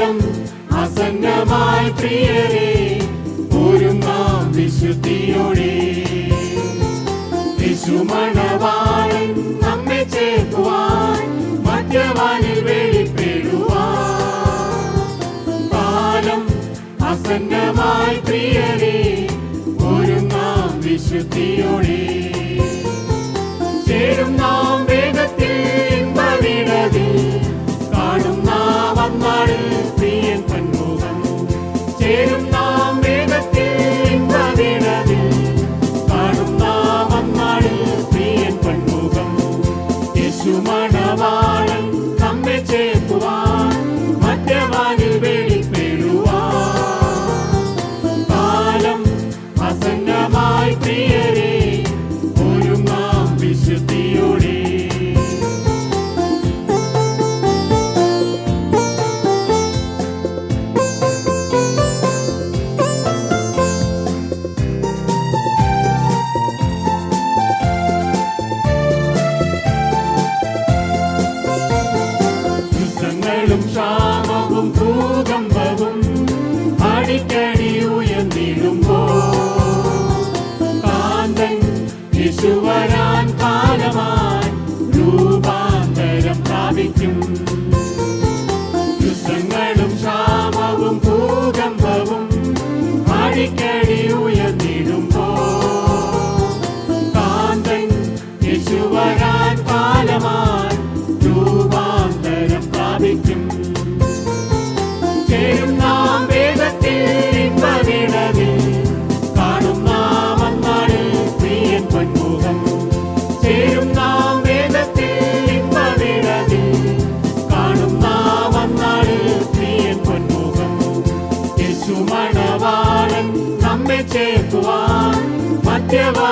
നേരം അസന്നമായി പ്രിയരെ ഒരു വിശുദ്ധിയോടെ. വിശുമണവാളൻ നമ്മെ ചേർക്കുവാൻ മദ്യവാനിൽ വെളിപ്പെടുവാൻ. കാലം അസന്നമായി പ്രിയരെ ഒരു വിശുദ്ധിയോടെ. ചേരും നാം വേഗത്തിൽ കാണും നാം അന്നാളിൽ.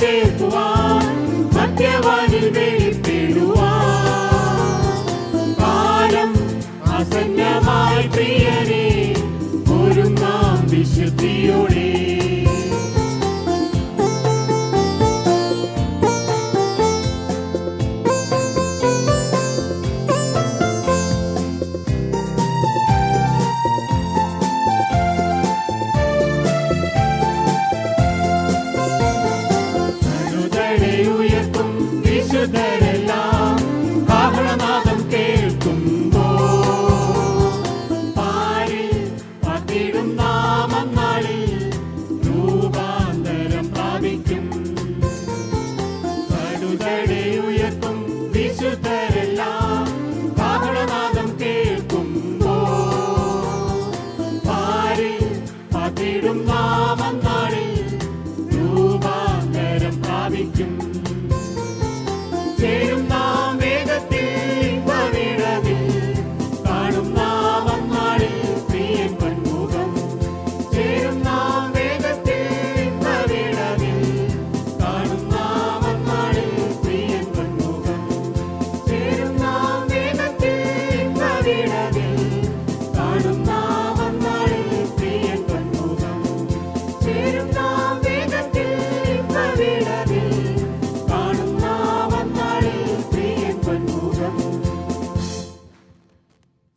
ചേർക്കുവാൻ മധ്യവാനിൽ വെളിപ്പെടുവാൻ. കാലം അസന്നമായി പ്രിയനെ